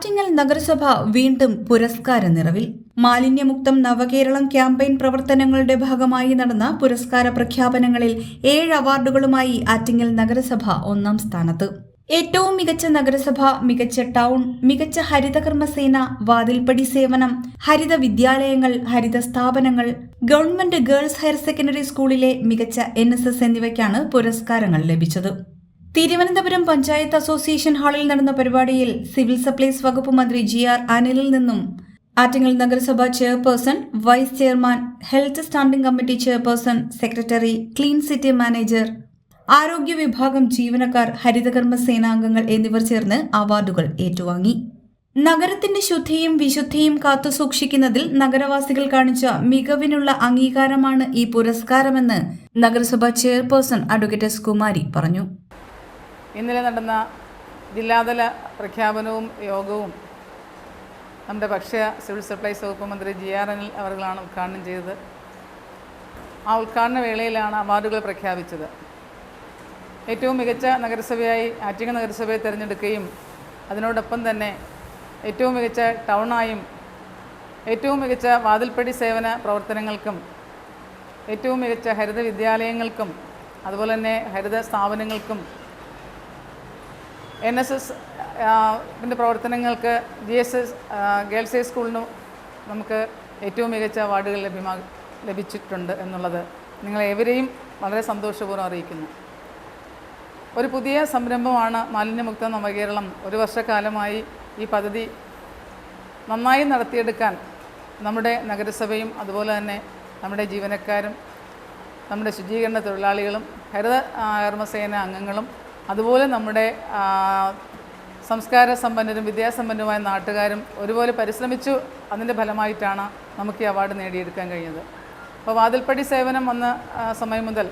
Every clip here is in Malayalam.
ആറ്റിങ്ങൽ നഗരസഭ വീണ്ടും പുരസ്കാര നിറവിൽ. മാലിന്യമുക്തം നവകേരളം ക്യാമ്പയിൻ പ്രവർത്തനങ്ങളുടെ ഭാഗമായി നടന്ന പുരസ്കാര പ്രഖ്യാപനങ്ങളിൽ ഏഴ് അവാർഡുകളുമായി ആറ്റിങ്ങൽ നഗരസഭ ഒന്നാം സ്ഥാനത്ത്. ഏറ്റവും മികച്ച നഗരസഭ മികച്ച ടൗൺ മികച്ച ഹരിതകർമ്മസേന വാതിൽപ്പടി സേവനം ഹരിത വിദ്യാലയങ്ങൾ ഹരിത സ്ഥാപനങ്ങൾ ഗവൺമെന്റ് ഗേൾസ് ഹയർ സെക്കൻഡറി സ്കൂളിലെ മികച്ച എൻ എന്നിവയ്ക്കാണ് പുരസ്കാരങ്ങൾ ലഭിച്ചത്. തിരുവനന്തപുരം പഞ്ചായത്ത് അസോസിയേഷൻ ഹാളിൽ നടന്ന പരിപാടിയിൽ സിവിൽ സപ്ലൈസ് വകുപ്പ് മന്ത്രി ജി ആർ അനിലിൽ നിന്നും ആറ്റിങ്ങൽ നഗരസഭ chairperson vice chairman health standing committee chairperson secretary clean city manager ആരോഗ്യ വിഭാഗം ജീവനക്കാർ ഹരിതകർമ്മ സേനാംഗങ്ങൾ എന്നിവർ ചേർന്ന് അവാർഡുകൾ ഏറ്റുവാങ്ങി. നഗരത്തിന്റെ ശുദ്ധിയും വിശുദ്ധിയും കാത്തുസൂക്ഷിക്കുന്നതിൽ നഗരവാസികൾ കാണിച്ച മികവിനുള്ള അംഗീകാരമാണ് ഈ പുരസ്കാരമെന്ന് നഗരസഭ ചെയർപേഴ്സൺ അഡ്വക്കേറ്റ് എസ് കുമാരി പറഞ്ഞു. ഇന്നലെ നടന്ന ജില്ലാതല പ്രഖ്യാപനവും യോഗവും നമ്മുടെ ഭക്ഷ്യ സിവിൽ സപ്ലൈസ് വകുപ്പ് മന്ത്രി ജി ആർ അനിൽ അവർകളാണ് ഉദ്ഘാടനം ചെയ്തത്. ആ ഉദ്ഘാടന വേളയിലാണ് അവാർഡുകൾ പ്രഖ്യാപിച്ചത്. ഏറ്റവും മികച്ച നഗരസഭയായി ആറ്റിങ്ങൽ നഗരസഭയെ തിരഞ്ഞെടുക്കുകയും അതിനോടൊപ്പം തന്നെ ഏറ്റവും മികച്ച ടൗണായും ഏറ്റവും മികച്ച വാതിൽപ്പടി സേവന പ്രവർത്തനങ്ങൾക്കും ഏറ്റവും മികച്ച ഹരിത വിദ്യാലയങ്ങൾക്കും അതുപോലെ തന്നെ ഹരിത സ്ഥാപനങ്ങൾക്കും എൻ എസ് എസ് ന്റെ പ്രവർത്തനങ്ങൾക്ക് G S S girls high സ്കൂളിനും നമുക്ക് ഏറ്റവും മികച്ച അവാർഡുകൾ ലഭ്യമാ ലഭിച്ചിട്ടുണ്ട് എന്നുള്ളത് നിങ്ങളേവരെയും വളരെ സന്തോഷപൂർവം അറിയിക്കുന്നു. ഒരു പുതിയ സംരംഭമാണ് മാലിന്യമുക്ത നവകേരളം. ഒരു വർഷക്കാലമായി ഈ പദ്ധതി നന്നായി നടത്തിയെടുക്കാൻ നമ്മുടെ നഗരസഭയും അതുപോലെ തന്നെ നമ്മുടെ ജീവനക്കാരും നമ്മുടെ ശുചീകരണ തൊഴിലാളികളും ഹരിത കർമ്മസേന അംഗങ്ങളും അതുപോലെ നമ്മുടെ സംസ്കാര സമ്പന്നരും വിദ്യാസമ്പന്നരുമായ നാട്ടുകാരും ഒരുപോലെ പരിശ്രമിച്ചു. അതിന്റെ ഫലമായിട്ടാണ് നമുക്ക് ഈ അവാർഡ് നേടിയെടുക്കാൻ കഴിഞ്ഞത്. അപ്പോൾ വാതിൽപ്പടി സേവനം വന്ന സമയം മുതൽ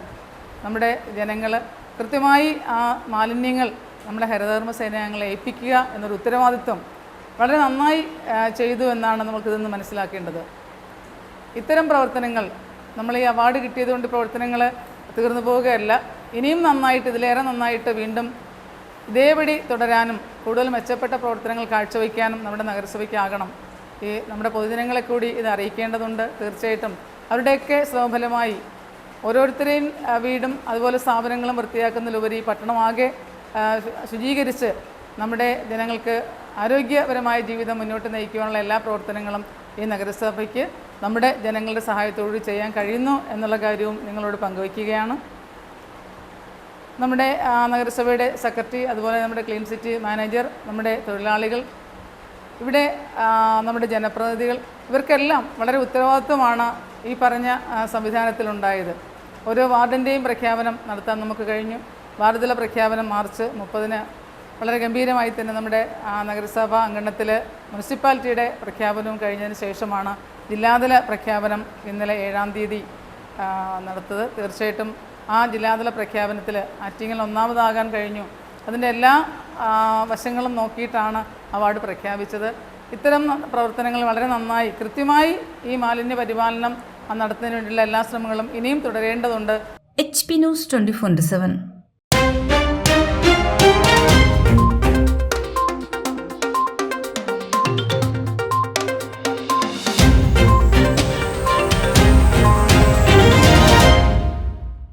നമ്മുടെ ജനങ്ങൾ കൃത്യമായി ആ മാലിന്യങ്ങൾ നമ്മുടെ ഹരിതകർമ്മ സേനയങ്ങളെ ഏൽപ്പിക്കുക എന്നൊരു ഉത്തരവാദിത്വം വളരെ നന്നായി ചെയ്തു എന്നാണ് നമുക്കിതെന്ന് മനസ്സിലാക്കേണ്ടത്. ഇത്തരം പ്രവർത്തനങ്ങൾ നമ്മൾ ഈ അവാർഡ് കിട്ടിയതുകൊണ്ട് പ്രവർത്തനങ്ങൾ തീർന്നു പോവുകയല്ല. ഇനിയും നന്നായിട്ട് ഇതിലേറെ നന്നായിട്ട് വീണ്ടും ഇതേപടി തുടരാനും കൂടുതൽ മെച്ചപ്പെട്ട പ്രവർത്തനങ്ങൾ കാഴ്ചവെക്കാനും നമ്മുടെ നഗരസഭയ്ക്കാകണം. ഈ നമ്മുടെ പൊതുജനങ്ങളെ കൂടി ഇത് അറിയിക്കേണ്ടതുണ്ട് തീർച്ചയായിട്ടും. അവരുടെയൊക്കെ ശ്രമഫലമായി ഓരോരുത്തരെയും വീടും അതുപോലെ സ്ഥാപനങ്ങളും വൃത്തിയാക്കുന്നതിലുപരി പട്ടണമാകെ ശുചീകരിച്ച് നമ്മുടെ ജനങ്ങൾക്ക് ആരോഗ്യപരമായ ജീവിതം മുന്നോട്ട് നയിക്കുവാനുള്ള എല്ലാ പ്രവർത്തനങ്ങളും ഈ നഗരസഭയ്ക്ക് നമ്മുടെ ജനങ്ങളുടെ സഹായത്തോടുകൂടി ചെയ്യാൻ കഴിയുന്നു എന്നുള്ള കാര്യവും നിങ്ങളോട് പങ്കുവയ്ക്കുകയാണ്. നമ്മുടെ നഗരസഭയുടെ സെക്രട്ടറി അതുപോലെ നമ്മുടെ ക്ലീൻ സിറ്റി മാനേജർ നമ്മുടെ തൊഴിലാളികൾ ഇവിടെ നമ്മുടെ ജനപ്രതിനിധികൾ ഇവർക്കെല്ലാം വളരെ ഉത്തരവാദിത്വമാണ് ഈ പറഞ്ഞ സംവിധാനത്തിലുണ്ടായത്. ഓരോ വാർഡിന്റെയും പ്രഖ്യാപനം നടത്താൻ നമുക്ക് കഴിഞ്ഞു. വാർഡിലെ പ്രഖ്യാപനം മാർച്ച് മുപ്പതിന് വളരെ ഗംഭീരമായി തന്നെ നമ്മുടെ നഗരസഭ അങ്കണത്തിൽ മുനിസിപ്പാലിറ്റിയുടെ പ്രഖ്യാപനവും കഴിഞ്ഞതിന് ശേഷമാണ് ജില്ലാതല പ്രഖ്യാപനം ഇന്നലെ ഏഴാം തീയതി നടത്തത്. തീർച്ചയായിട്ടും ആ ജില്ലാതല പ്രഖ്യാപനത്തിൽ ആറ്റിങ്ങൽ ഒന്നാമതാകാൻ കഴിഞ്ഞു. അതിന്റെ എല്ലാ വശങ്ങളും നോക്കിയിട്ടാണ് അവാർഡ് പ്രഖ്യാപിച്ചത്. ഇത്തരം പ്രവർത്തനങ്ങൾ വളരെ നന്നായി കൃത്യമായി ഈ മാലിന്യ പരിപാലനം നടത്തുന്നതിന് വേണ്ടിയുള്ള എല്ലാ ശ്രമങ്ങളും ഇനിയും തുടരേണ്ടതുണ്ട്. H P news twenty four seven